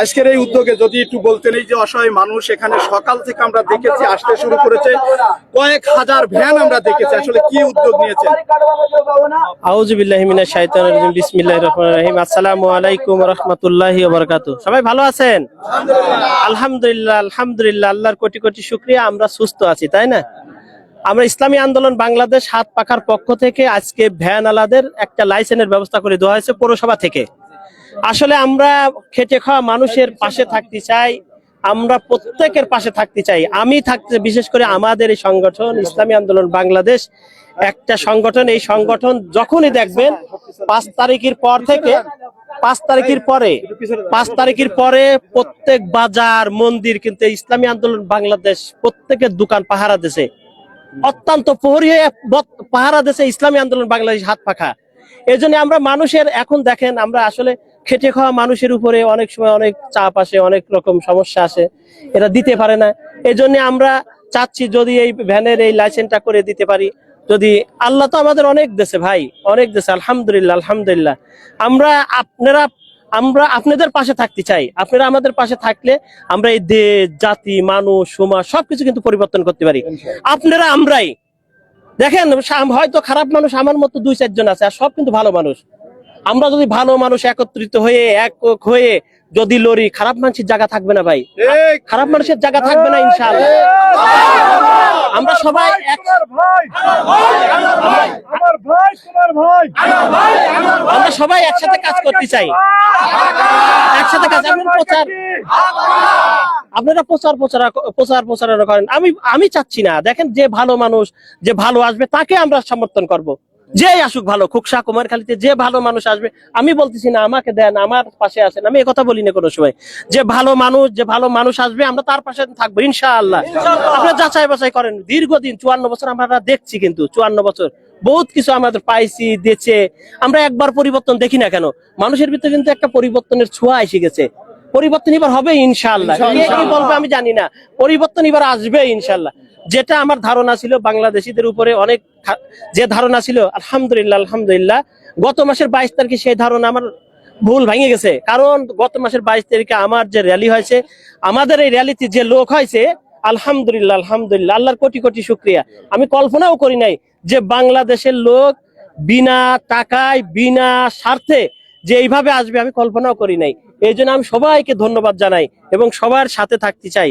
আজকের এই উদ্যোগে যদি একটু বলতেন, এই যে অসহায় মানুষ এখানে সকাল থেকে আমরা দেখেছি, আসতে শুরু করেছে। কয়েক হাজার ভ্যান আমরা দেখেছি। আসলে কি উদ্যোগ নিয়েছেন? আউজুবিল্লাহি মিনাশ শাইতানির রাজিম। বিসমিল্লাহির রহমানির রহিম। আসসালামু আলাইকুম রাহমাতুল্লাহি ওয়া বারাকাতুহু। সবাই ভালো আছেন? আলহামদুলিল্লাহ আলহামদুলিল্লাহ। আল্লাহর কোটি কোটি শুকরিয়া। আমরা সুস্থ আছি, তাই না? আমরা ইসলামী আন্দোলন বাংলাদেশ হাত পাখার পক্ষ থেকে আজকে ভ্যান আলাদের একটা লাইসেন্সের ব্যবস্থা করে দেওয়া হয়েছে পৌরসভা থেকে। আসলে আমরা খেটে খাওয়া মানুষের পাশে থাকতে চাই, আমরা প্রত্যেকের পাশে থাকতে চাই। আমি থাকতে, বিশেষ করে আমাদের এই সংগঠন, ইসলামী আন্দোলন বাংলাদেশ, একটা সংগঠন। এই সংগঠন যখনই দেখবেন, পাঁচ তারিখের পর থেকে, পাঁচ তারিখের পরে, পাঁচ তারিখের পরে প্রত্যেক বাজার, মন্দির, কিন্তু ইসলামী আন্দোলন বাংলাদেশ প্রত্যেকের দোকান পাহারা দেশে অত্যন্ত প্রহরী হয়ে পাহারা দেশে ইসলামী আন্দোলন বাংলাদেশ হাত পাখা। এই আমরা মানুষের, এখন দেখেন আমরা আসলে খেটে খাওয়া মানুষের উপরে অনেক সময় অনেক চাপ আসে অনেক রকম সমস্যা আসে। এটা দিতে পারে না। এই জন্য আমরা চাচ্ছি যদি এই ভ্যানের এই লাইসেন্সটা করে দিতে পারি। যদি আল্লাহ তো আমাদের অনেক দেশে ভাই অনেক দেশে আলহামদুলিল্লাহ আলহামদুলিল্লাহ। আমরা আপনারা আমরা আপনাদের পাশে থাকতে চাই। আপনারা আমাদের পাশে থাকলে আমরা এই দেশ জাতি মানুষ সমাজ সবকিছু কিন্তু পরিবর্তন করতে পারি। আপনারা আমরাই। দেখেন হয়তো খারাপ মানুষ আমার মতো দুই চারজন আছে আর সব কিন্তু ভালো মানুষ। আমরা যদি ভালো মানুষ একত্রিত হয়ে এক হয়ে যদি লড়ি খারাপ মানুষের জায়গা থাকবে না ভাই। খারাপ মানুষের জায়গা থাকবে না ইনশাআল্লাহ। আমরা সবাই আমরা সবাই একসাথে কাজ করতে চাই। একসাথে কাজ আপনারা প্রচার আপনারা প্রচার প্রচার প্রচার প্রচারণা করেন। আমি আমি চাচ্ছি না। দেখেন যে ভালো মানুষ যে ভালো আসবে তাকে আমরা সমর্থন করব। যে আসুক ভালো খুকসা কুমারখালীতে যে ভালো মানুষ আসবে আমি বলতেছি না আমাকে দেন আমার পাশে আসেন আমি কথা বলি না কোনো সময়। যে ভালো মানুষ যে ভালো মানুষ আসবে আমরা তার পাশে থাকব ইনশাআল্লাহ। আপনারা যাচাই বাছাই করেন দীর্ঘদিন চুয়ান্ন বছর আমরা দেখছি কিন্তু চুয়ান্ন বছর। বহুত কিছু আমাদের পাইছি দেছে আমরা একবার পরিবর্তন দেখি না কেন? মানুষের ভিতরে কিন্তু একটা পরিবর্তনের ছোঁয়া এসে গেছে। পরিবর্তন এবার হবে ইনশাল্লাহ কে কি বলবে আমি জানি না। পরিবর্তন এবার আসবে ইনশাল্লাহ যেটা আমার ধারণা ছিল বাংলাদেশিদের উপরে অনেক যে ধারণা ছিল, আলহামদুলিল্লাহ আলহামদুলিল্লাহ, গত মাসের বাইশ তারিখে সেই ধারণা আমার ভুল ভেঙে গেছে। কারণ গত মাসের বাইশ তারিখে আমার যে র্যালি হয়েছে, আমাদের এই র্যালিতে যে লোক হয়েছে, আলহামদুলিল্লাহ আলহামদুলিল্লাহ, আল্লাহর কোটি কোটি শুক্রিয়া। আমি কল্পনাও করি নাই যে বাংলাদেশের লোক বিনা টাকায়, বিনা স্বার্থে যে এইভাবে আসবে, আমি কল্পনাও করি নাই। এই জন্য আমি সবাইকে ধন্যবাদ জানাই এবং সবার সাথে থাকতে চাই।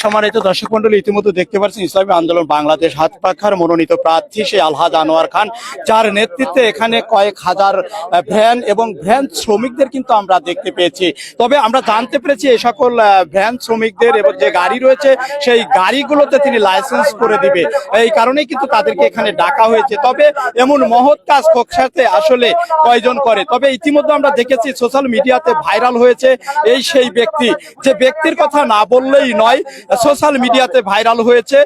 সম্মানিত দর্শক মন্ডলী, ইতিমধ্যে দেখতে পাচ্ছেন ইসলামী আন্দোলন বাংলাদেশ হাত পাখার মনোনীত প্রার্থী সেই আলহাজ আনোয়ার খান, যার নেতৃত্বে এখানে কয়েক হাজার ভ্যান এবং ভ্যান শ্রমিকদের কিন্তু আমরা দেখতে পেয়েছি। তবে আমরা জানতে পেরেছি এই সকল ভ্যান শ্রমিকদের এবং যে গাড়ি রয়েছে, সেই গাড়িগুলোতে তিনি লাইসেন্স করে দিবে। এই কারণেই কিন্তু তাদেরকে এখানে ডাকা হয়েছে। তবে এমন মহৎ কাজ কক্ষাতে আসলে কয়জন করে? তবে ইতিমধ্যে আমরা দেখেছি, সোশ্যাল মিডিয়াতে ভাইরাল হয়েছে এই সেই ব্যক্তি। যে ব্যক্তির কথা না বললেই নয় সোশ্যাল মিডিয়াতে ভাইরাল হয়েছে।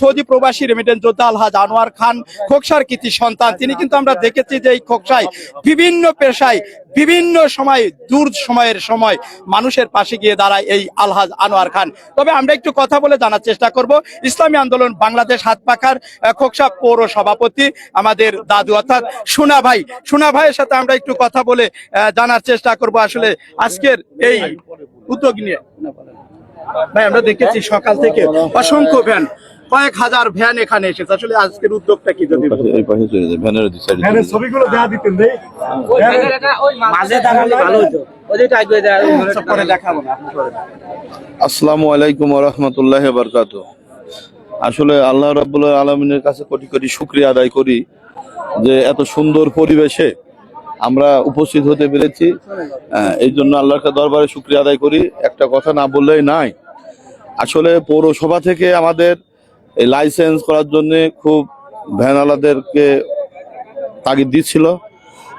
সৌদি প্রবাসী রেমিডেন্ট যোদ্ধা আলহাজ আনোয়ার খান, খোকসার কৃতি সন্তান। তিনি কিন্তু আমরা দেখেছি যে এই খোকসায় বিভিন্ন পেশায়, বিভিন্ন সময় দূর সময়ের সময় মানুষের পাশে গিয়ে দাঁড়ায় এই আলহাজ আনোয়ার খান। তবে আমরা একটু কথা বলে জানার চেষ্টা করব। ইসলামী আন্দোলন বাংলাদেশ হাত পাখার খোকসা পৌর সভাপতি আমাদের দাদু, অর্থাৎ সোনা ভাই। সোনা ভাইয়ের সাথে আমরা একটু কথা বলে জানার চেষ্টা করব আসলে আজকের এই উদ্যোগ নিয়ে। ভাই আমরা দেখেছি সকাল থেকে অসংখ্য ভ্যান কয়েক হাজার ভ্যান এখানে এসেছে আসলে আজকের উদ্যোগটা কি যদি বলতেন? এই পাশে চলে যায় ভ্যানের দুই সাইডে ভ্যানের ছবিগুলো দেয়া দিতেন দেই মাঝে দাঁড়ালে ভালো হতো দেখাবো আপনি করে দেন। আসসালামু আলাইকুম রহমতুল্লাহ বারকাত আসলে আল্লাহ রাবুল আলমিনের কাছে কোটি কোটি শুক্রিয়া আদায় করি যে এত সুন্দর পরিবেশে আমরা উপস্থিত হতে পেরেছি। এই জন্য আল্লাহর দরবারে শুক্রিয়া আদায় করি। একটা কথা না বললেই নাই। আসলে পৌরসভা থেকে আমাদের এই লাইসেন্স করার জন্য খুব ভ্যানওয়ালাদেরকে তাগিদ দিচ্ছিল।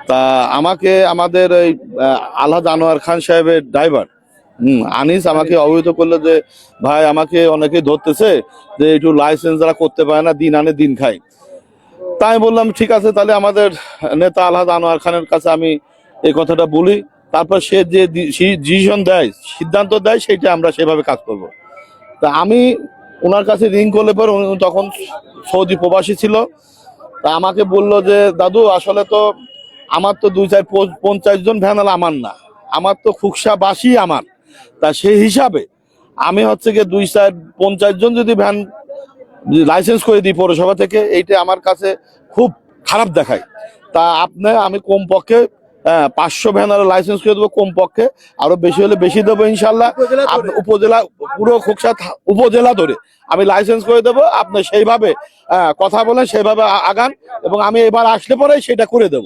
তা আমাকে আমাদের এই আহ, আলহাজ আনোয়ার খান সাহেবের ড্রাইভার হুম আনিস আমাকে অবহিত করল যে ভাই আমাকে অনেকে ধরতেছে যে একটু লাইসেন্স যারা করতে পারে না দিন আনে দিন খায়। তাই বললাম, ঠিক আছে, তাহলে আমাদের নেতা আলহাজ আনোয়ার খানের কাছে আমি এই কথাটা বলি। তারপর সে যে ডিসিশন দেয়, সিদ্ধান্ত দেয় সেটা আমরা সেভাবে কাজ করব। তা আমি ওনার কাছে রিং করলে পর তখন সৌদি প্রবাসী ছিল। তা আমাকে বলল যে, দাদু, আসলে তো আমার তো দুই চার পঞ্চাশ জন ভ্যানাল আমার না। আমার তো খুকসাবাসী আমার। তা সেই হিসাবে আমি হচ্ছে গিয়ে দুই চার পঞ্চাশ জন যদি ভ্যান লাইসেন্স করে দিই পৌরসভা থেকে এইটা আমার কাছে খুব খারাপ দেখায়। তা আপনি আমি কমপক্ষে আহ, পাঁচশো ভ্যানার লাইসেন্স করে দেবো কমপক্ষে আরও বেশি হলে বেশি দেবো ইনশাল্লাহ। উপজেলা পুরো খোকসা উপজেলা ধরে। আমি লাইসেন্স করে দেবো আপনি সেইভাবে আহ, কথা বলেন সেইভাবে আগান এবং আমি এবার আসলে পরে সেটা করে দেব।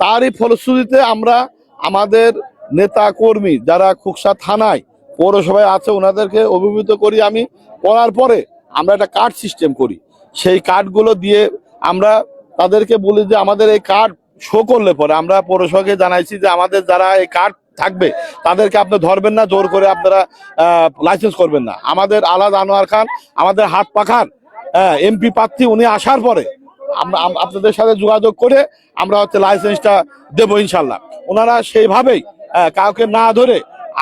তারই ফলশ্রুতিতে আমরা আমাদের নেতা কর্মী যারা খুকসা থানায় পৌরসভায় আছে ওনাদেরকে অভিভূত করি আমি করার পরে আমরা একটা কার্ড সিস্টেম করি। সেই কার্ডগুলো দিয়ে আমরা তাদেরকে বলি যে, আমাদের এই কার্ড শো করলে পরে আমরা পৌরসভাকে জানাইছি যে, আমাদের যারা এই কার্ড থাকবে, তাদেরকে আপনি ধরবেন না, জোর করে আপনারা লাইসেন্স করবেন না। আমাদের আলাদ আনোয়ার খান, আমাদের হাত পাখার এমপি প্রার্থী উনি আসার পরে আপনাদের সাথে যোগাযোগ করে আমরা হচ্ছে লাইসেন্সটা দেবো ইনশাল্লাহ ওনারা সেইভাবেই কাউকে না ধরে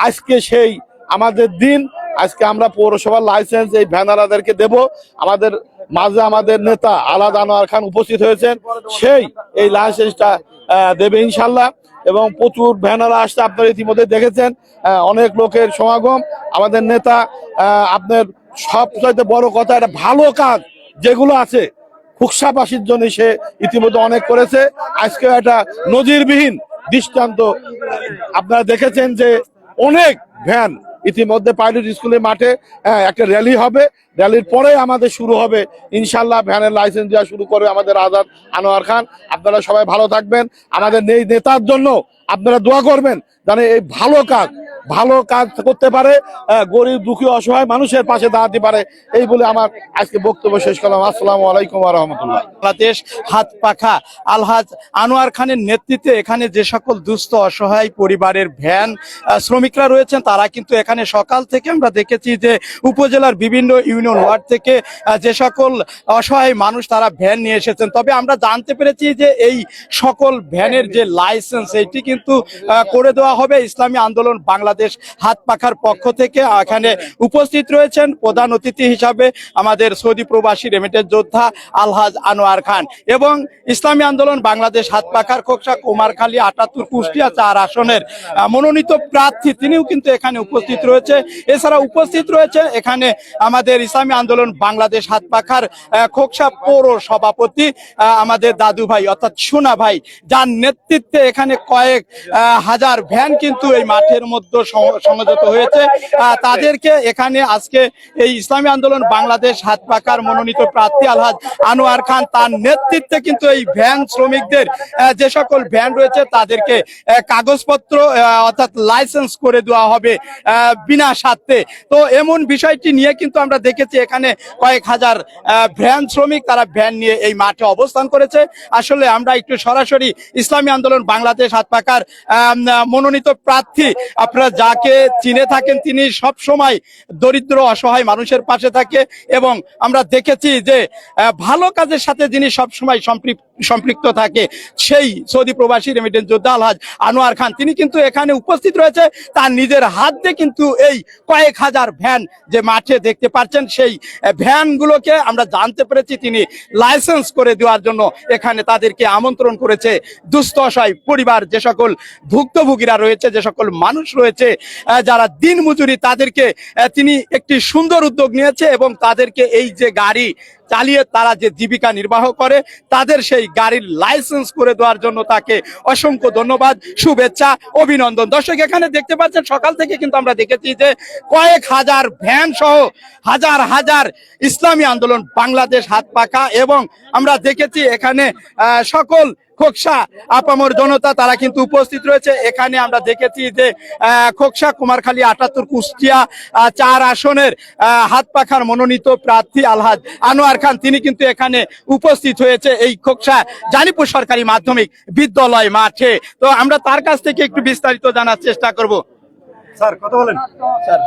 আজকে সেই আমাদের দিন আজকে আমরা পৌরসভার লাইসেন্স এই ভ্যানারাদেরকে দেব। আমাদের মাঝে আমাদের নেতা আলাদ আনোয়ার খান উপস্থিত হয়েছেন। সেই এই লাইসেন্সটা দেবে ইনশাল্লাহ। এবং প্রচুর ভ্যানারা আসছে, আপনারা ইতিমধ্যে দেখেছেন। অনেক লোকের সমাগম। আমাদের নেতা আপনার সবচাইতে বড় কথা, একটা ভালো কাজ যেগুলো আছে, খুকসাবাসীর জন্য সে ইতিমধ্যে অনেক করেছে। আজকে একটা নজিরবিহীন দৃষ্টান্ত। আপনারা দেখেছেন যে অনেক ভ্যান ইতিমধ্যে পাইলট স্কুলের মাঠে হ্যাঁ, একটা র্যালি হবে। র্যালির পরে আমাদের শুরু হবে। ইনশাল্লাহ ভ্যানের লাইসেন্স দেওয়া শুরু করবে আমাদের আজাদ আনোয়ার খান। আপনারা সবাই ভালো থাকবেন। আমাদের নেই নেতার জন্য আপনারা দোয়া করবেন। জানে এই ভালো কাজ ভালো কাজ করতে পারে গরিব, দুঃখী, অসহায় মানুষের পাশে দাঁড়াতে পারে। এই বলে আমার আজকে বক্তব্য শেষ করলাম। আসসালামু আলাইকুম রহমতুল্লাহ। বাংলাদেশ হাত পাখা আলহাজ আনোয়ার খানের নেতৃত্বে এখানে যে সকল দুস্থ, অসহায় পরিবারের ভ্যান শ্রমিকরা রয়েছেন, তারা কিন্তু এখানে সকাল থেকে আমরা দেখেছি যে উপজেলার বিভিন্ন ইউনিয়ন ওয়ার্ড থেকে যে সকল অসহায় মানুষ তারা ভ্যান নিয়ে এসেছেন। তবে আমরা জানতে পেরেছি যে এই সকল ভ্যানের যে লাইসেন্স এটি কিন্তু করে দেওয়া হবে। ইসলামী আন্দোলন বাংলাদেশ হাত পাখার পক্ষ থেকে এখানে উপস্থিত রয়েছেন প্রধান অতিথি হিসাবে আমাদের সৌদি প্রবাসী রেমিটেন্স যোদ্ধা আলহাজ আনোয়ার খান এবং ইসলামী আন্দোলন বাংলাদেশ হাত পাখার কোকসা কুমারখালী আটাত্তর কুষ্টিয়া চার আসনের মনোনীত প্রার্থী, তিনিও কিন্তু এখানে উপস্থিত রয়েছে। এছাড়া উপস্থিত রয়েছে এখানে আমাদের ইসলামী আন্দোলন বাংলাদেশ হাত পাখার খোকসা পৌর সভাপতি আমাদের দাদু ভাই, অর্থাৎ সোনা ভাই। যার নেতৃত্বে এখানে কয়েক হাজার ভ্যান কিন্তু এই মাঠের মধ্যে সমবেত হয়েছে। তাদেরকে এখানে আজকে এই ইসলামী আন্দোলন বাংলাদেশ হাত পাকার মনোনীত প্রার্থী আলহাজ আনোয়ার খান তার নেতৃত্বে কিন্তু এই ভ্যান শ্রমিকদের যে সকল ভ্যান রয়েছে তাদেরকে কাগজপত্র অর্থাৎ লাইসেন্স করে দেওয়া হবে বিনা স্বার্থে। তো এমন বিষয়টি নিয়ে কিন্তু আমরা দেখেছি এখানে কয়েক হাজার ভ্যান শ্রমিক তারা ভ্যান নিয়ে এই মাঠে অবস্থান করেছে। আসলে আমরা একটু সরাসরি ইসলামী আন্দোলন বাংলাদেশ হাত পাকার মনোনীত প্রার্থী, আপনারা যাকে চিনে থাকেন তিনি সব সময় দরিদ্র, অসহায় মানুষের পাশে থাকে এবং আমরা দেখেছি যে ভালো কাজের সাথে যিনি সব সময় সম্পৃক্ত থাকে, সেই সৌদি প্রবাসী রেমিটেন্স যোদ্ধা আলহাজ আনোয়ার খান। তিনি কিন্তু এখানে উপস্থিত রয়েছে। তার নিজের হাত দিয়ে কিন্তু এই কয়েক হাজার ভ্যান যে মাঠে দেখতে পাচ্ছেন, সেই ভ্যানগুলোকে আমরা জানতে পেরেছি তিনি লাইসেন্স করে দেওয়ার জন্য এখানে তাদেরকে আমন্ত্রণ করেছে। দুস্থ, অসহায় পরিবার, যে সকল ভুক্তভোগীরা রয়েছে, যে সকল মানুষ রয়েছে আহ, যারা দিন মজুরি তাদেরকে তিনি একটি সুন্দর উদ্যোগ নিয়েছে এবং তাদেরকে এই যে গাড়ি চালিয়ে তারা যে জীবিকা নির্বাহ করে তাদের সেই গাড়ির লাইসেন্স করে দেওয়ার জন্য তাকে অসংখ্য ধন্যবাদ শুভেচ্ছা অভিনন্দন। দর্শক এখানে দেখতে পাচ্ছেন সকাল থেকে কিন্তু আমরা দেখেছি যে কয়েক হাজার ভ্যান সহ হাজার হাজার ইসলামী আন্দোলন বাংলাদেশ হাত পাকা এবং আমরা দেখেছি এখানে সকল খোকসা আপামর জনতা তারা কিন্তু উপস্থিত রয়েছে। এখানে আমরা দেখেছি যে আহ, খোকসা কুমারখালী আটাত্তর কুষ্টিয়া চার আসনের আহ, হাত পাখার মনোনীত প্রার্থী আলহাজ আনোয়ার খান। তিনি কিন্তু এখানে উপস্থিত হয়েছে এই খোকসা জানিপুর সরকারি মাধ্যমিক বিদ্যালয় মাঠে। তো আমরা তার কাছ থেকে একটু বিস্তারিত জানার চেষ্টা করব। স্যার কথা বলেন। স্যার